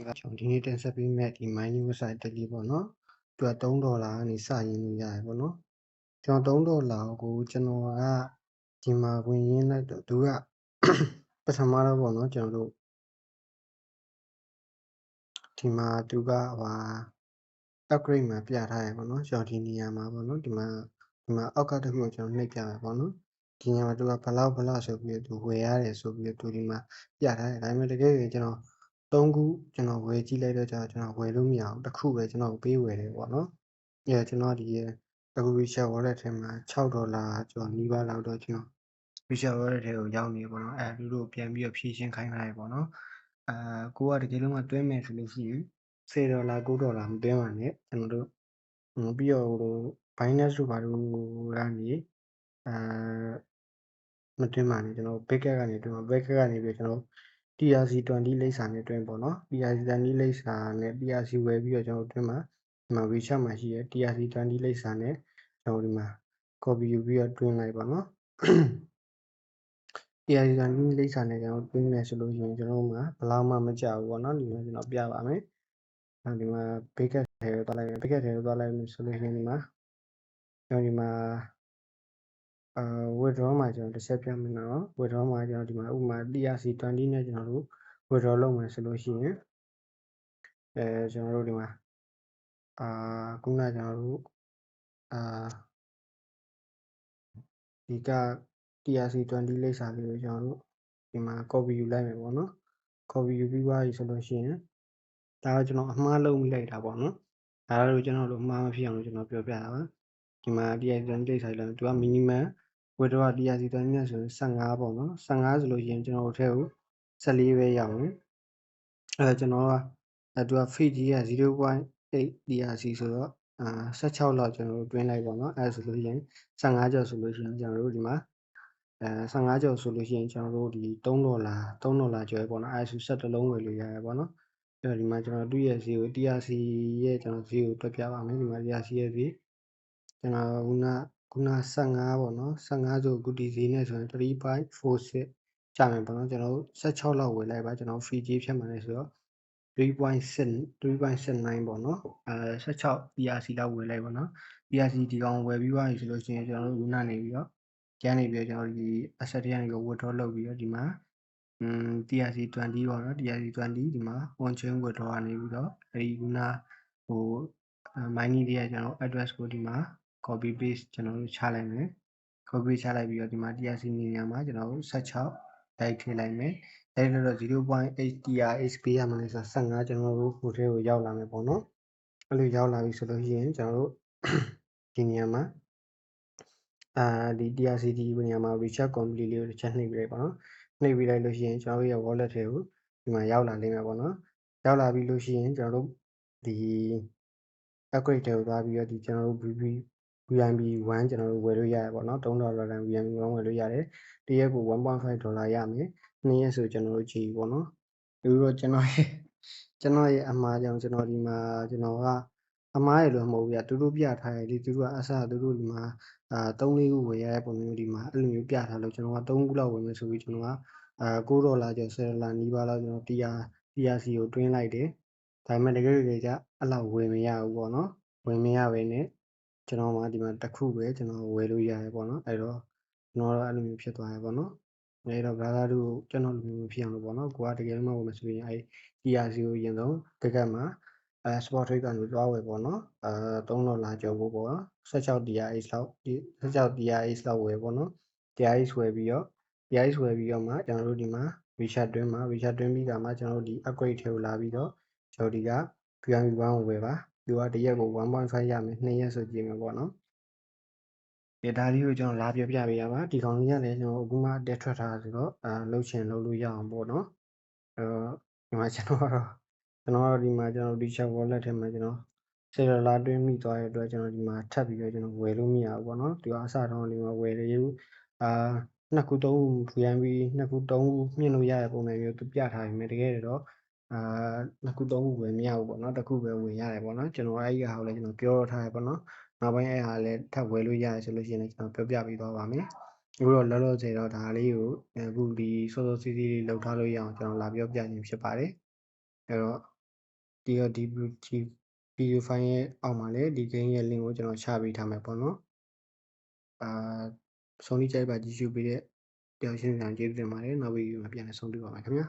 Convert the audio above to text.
ကျွန်တော်ဒီနေ့တင်ဆက်ပေးမယ့်ဒီ mining website တက်ကြီးပေါ့နော်သူက3ဒေါ်လာကနေစရင်းလို့ရတယ်ပေါ့နော်ကျွန်တော်3ဒေါ်လာကိုကျွန်တော်ကဒီမှာဝင်ရင်းလိုက်တော့သူကပထမတော့ပေါ့နော်ကျွန်တော်တို့ဒီမှာသူကဟို upgrade မှာပြထားရပေါ့နော်ကျွန်တော်ဒီနေရာမှာပေါ့နော်ဒီမှာဒီမှာအောက်ကတခုကိုကျွန်တော်နှိပ်ပြရပေါ့နော်ဒီနေရာမှာသူကဘလောက်ဘလောက်ဆိုပြီးသူဝယ်ရတယ်ဆိုပြီးသူဒီမှာပြထားတယ်ဒါပေမဲ့တကယ်ကြီးကျွန်တော် 3ခုကျွန်တော်ဝယ်ကြည့်လိုက်တော့ကျွန်တော်ဝယ်လို့မရဘူးတစ်ခုပဲကျွန်တော်ပေးဝယ်တယ်ပေါ့နော်အဲကျွန်တော်ဒီအခု Richard Wallet ထဲမှာ6ဒေါ်လာကျော်နီးပါးလောက်တော့ကျွန်တော် Richard Wallet ထဲကိုရောက်နေပေါ့နော်အဲသူတို့ပြန်ပြီးတော့ဖြည့်ရှင်းခိုင်းလိုက်ပေါ့နော်အာကိုကတကယ်လို့မှတွဲမယ်ဆိုလို့ရှိရင်10ဒေါ်လာ9ဒေါ်လာမတွဲပါနဲ့ကျွန်တော်တို့ပြီးတော့ဟို Binance တို့ဘာလို့ကနေအာမတွင်းပါနဲ့ကျွန်တော် backup ကနေတွင်းပါ backup ကနေပြီးကျွန်တော် TRC20 လိပ်စာနဲ့တွင်းပေါ့နော် TRC20 လိပ်စာနဲ့ TRC ဝယ်ပြီးတော့ကျွန်တော်တွင်းမှာဒီမှာ WeChat မှာရှိရဲ TRC20 လိပ်စာနဲ့ကျွန်တော်ဒီမှာ copy ယူပြီးတော့တွင်းလိုက်ပါနော် TRC20 လိပ်စာနဲ့ကျွန်တော်တွင်းမယ်ဆိုလို့ရှိရင်ကျွန်တော်မှာဘလောက်မှမကြောက်ဘူးပေါ့နော်ဒီမှာကျွန်တော်ပြပါမယ်အဲဒီမှာ backup ထဲကိုသွားလိုက်မယ် backup ထဲကိုသွားလိုက်မယ်ဆိုလို့ရှိရင်ဒီမှာကျွန်တော်ဒီမှာ အာ withdraw မှာကျွန်တော်တစ်ချက်ပြမယ်နော် withdraw မှာကျွန်တော်ဒီမှာဥပမာ TRC20 နဲ့ကျွန်တော်တို့ withdraw လုပ်မယ်ဆိုလို့ရှိရင်အဲကျွန်တော်တို့ဒီမှာအာခုနကျွန်တော်တို့အာဒီက TRC20 လိပ်စာလေးကိုကျွန်တော်တို့ဒီမှာ copy ယူလိုက်မယ်ပေါ့နော် copy ယူပြီးသွားပြီဆိုလို့ရှိရင်ဒါကကျွန်တော်အမှားလုပ်မိလိုက်တာပေါ့နော်ဒါတော့ကျွန်တော်တို့အမှားမဖြစ်အောင်လို့ကျွန်တော်ပြောပြတာပါ ဒီမှာ TRC20 လိပ်စာလေးသူက minimum withdraw TRC တန်းမြတ်ဆိုရင်15ပေါ့နော်15ဆိုလို့ရှိရင်ကျွန်တော်တို့ထဲကို14ပဲရအောင်အဲကျွန်တော်ကအဲသူက feed ကြီးက0.8 TRC ဆိုတော့အာ16လောက်ကျွန်တော်တို့တွင်းလိုက်ပေါ့နော်အဲဆိုလို့ရှိရင်15ကျော်ဆိုလို့ရှိရင်ကျွန်တော်တို့ဒီမှာအဲ15ကျော်ဆိုလို့ရှိရင်ကျွန်တော်တို့ဒီ3ဒေါ်လာ3ဒေါ်လာကျော်ပေါ့နော်အဲဆို17လုံးဝယ်လို့ရတယ်ပေါ့နော်အဲဒီမှာကျွန်တော်တို့ရဲ့ဈေးကို TRC ရဲ့ကျွန်တော်ဈေးကိုတွက်ပြပါမယ်ဒီမှာ TRC ရဲ့ဈေး ကျွန်တော်ခုနခုန15ပေါ့နော်15ဆိုအခုဒီဈေးနဲ့ဆိုရင်3.46ကျမယ်ပေါ့နော်ကျွန်တော်တို့16လောက်ဝယ်လိုက်ပါကျွန်တော် free ကြီးဖြတ်မှလည်းဆိုတော့3.6 3.79ပေါ့နော်အဲ16 PRC လောက်ဝယ်လိုက်ပေါ့နော် PRC ဒီကောင်ဝယ်ပြီးသွားပြီဆိုလို့ရှိရင်ကျွန်တော်တို့ခုနနေပြီးတော့ကျန်နေပြီးတော့ကျွန်တော်ဒီ asset တွေကနေပြီး withdraw လုပ်ပြီးတော့ဒီမှာอืม TRC 20ပေါ့နော် TRC 20ဒီမှာ one chain withdraw ကနေပြီးတော့အဲဒီခုနဟို mining တွေကကျွန်တော် address ကိုဒီမှာ copy paste ကျွန်တော်တို့ချလိုက်မယ် copy ချလိုက်ပြီးတော့ဒီမှာ TRC နေရာမှာကျွန်တော်တို့16 type ထည့်လိုက်မယ်အဲဒီတော့0.8 TRHP ရမှာလဲဆို15ကျွန်တော်တို့ဟိုထဲကိုရောက်လာမယ်ပေါ့နော်အဲ့လိုရောက်လာပြီဆိုလို့ရှိရင်ကျွန်တော်တို့ဒီနေရာမှာအာဒီ TRCD နေရာမှာ recharge complete လေးကိုတစ်ချက်နှိပ်ပြီးလိုက်ပါနော်နှိပ်ပြီးလိုက်လို့ရှိရင်ကျွန်တော်တို့ရဲ့ wallet ထဲကိုဒီမှာရောက်လာလိမ့်မယ်ပေါ့နော်ရောက်လာပြီလို့ရှိရင်ကျွန်တော်တို့ဒီ upgrade တွေကိုသွားပြီးတော့ဒီကျွန်တော်တို့ VP VIB 1ကျွန်တော်တို့ဝယ်လို့ရတယ်ပေါ့နော်3ဒေါ်လာတန် VIB 1ဝယ်လို့ရတယ်တရက်ကို1.5ဒေါ်လာရမယ်နှစ်ရက်ဆိုကျွန်တော်တို့ကြည့်ပေါ့နော်ဒီလိုတော့ကျွန်တော်ရဲ့ကျွန်တော်ရဲ့အမှားကြောင့်ကျွန်တော်ဒီမှာကျွန်တော်ကအမားရလို့မဟုတ်ဘူးပြသူတို့ပြထားတယ်လေသူတို့ကအစသူတို့ဒီမှာအာ3လေးခုဝယ်ရတဲ့ပုံမျိုးဒီမှာအဲ့လိုမျိုးပြထားလို့ကျွန်တော်က3ခုလောက်ဝယ်မယ်ဆိုပြီးကျွန်တော်ကအာ9ဒေါ်လာကျော်10ဒေါ်လာနီးပါးလောက်ကျွန်တော် TR TRC ကိုတွင်းလိုက်တယ်ဒါပေမဲ့တကယ်တကယ်ကြအဲ့လောက်ဝယ်မရဘူးပေါ့နော်ဝယ်မရပဲနဲ့ ကျွန်တော်မှဒီမှာတစ်ခုပဲကျွန်တော်ဝယ်လို့ရတယ်ပေါ့နော်အဲ့တော့ကျွန်တော်တော့အဲ့လိုမျိုးဖြစ်သွားရပေါ့နော်အဲ့တော့ brother တို့ကျွန်တော်လိုမျိုးဖြစ်အောင်လို့ပေါ့နော်ကိုကတကယ်လို့မဟုတ်မဆိုရင်အဲ့ TRC ကိုရင်ဆုံးတကက်မှာအဲ sport trade ကနေတွားဝယ်ပေါ့နော်အဲ3ဒေါ်လာကျော်ဖို့ပေါ့နော်16 TRH လောက်16 TRH လောက်ဝယ်ပေါ့နော် TRH ဝယ်ပြီးတော့ TRH ဝယ်ပြီးတော့မှကျွန်တော်တို့ဒီမှာ recharge တွင်းမှာ recharge တွင်းပြီးကမှကျွန်တော်တို့ဒီ upgrade ထဲကိုလာပြီးတော့ကျွန်တော်ဒီက QM1 ကိုဝယ်ပါ သူကတရက်ကို1.5ရမယ်2ရက်ဆိုကြည့်မယ်ပေါ့နော်ဒီဒါလေးကိုကျွန်တော်လာပြပြပေးရပါဒီကောင်လေးကလည်းကျွန်တော်အခုမှတက်ထွက်ထားဆိုတော့အာလှုပ်ချင်လှုပ်လို့ရအောင်ပေါ့နော်အဲတော့ဒီမှာကျွန်တော်ကတော့ကျွန်တော်တို့ဒီမှာကျွန်တော်ဒီချက် wallet ထဲမှာကျွန်တော်ဆေရလာတွင်းမိသွားတဲ့အတွက်ကျွန်တော်ဒီမှာထပ်ပြီးတော့ကျွန်တော်ဝယ်လို့မရဘူးပေါ့နော်ဒီကအစတော့ဒီမှာဝယ်ရဘူးအာနှစ်ခုသုံးခု VNB နှစ်ခုသုံးခုမြင့်လို့ရတဲ့ပုံစံမျိုးသူပြထားပြီတကယ်တော့ အာနှစ်ခုသုံးခုဝယ်မရဘူးပေါ့နော်တစ်ခုပဲဝယ်ရတယ်ပေါ့နော်ကျွန်တော်အဲ့ဒီဟာကိုလည်းကျွန်တော်ပြောထားရပေါ့နော်နောက်ပိုင်းအဲ့ဟာလည်းထပ်ဝယ်လို့ရတယ်ဆိုလို့ရှိရင်လည်းကျွန်တော်ပြောပြပေးသွားပါမယ်အခုတော့လောလောဆယ်တော့ဒါလေးကိုအခုဒီစောစောစီးစီးလေးလောက်ထားလို့ရအောင်ကျွန်တော်လာပြောပြခြင်းဖြစ်ပါတယ်အဲ့တော့ဒီတော့ဒီဒီဗီဒီယိုဖိုင်ရဲ့အောက်မှာလည်းဒီ game ရဲ့ link ကိုကျွန်တော်ချပေးထားမယ်ပေါ့နော်အာဆုံးဖြတ်ကြိုက်ပါကြည့်ရှုပေးတဲ့တယောက်ချင်းစီကျေးဇူးတင်ပါတယ်နောက်ဗီဒီယိုမှာပြန်လည်ဆုံတွေ့ပါမယ်ခင်ဗျာ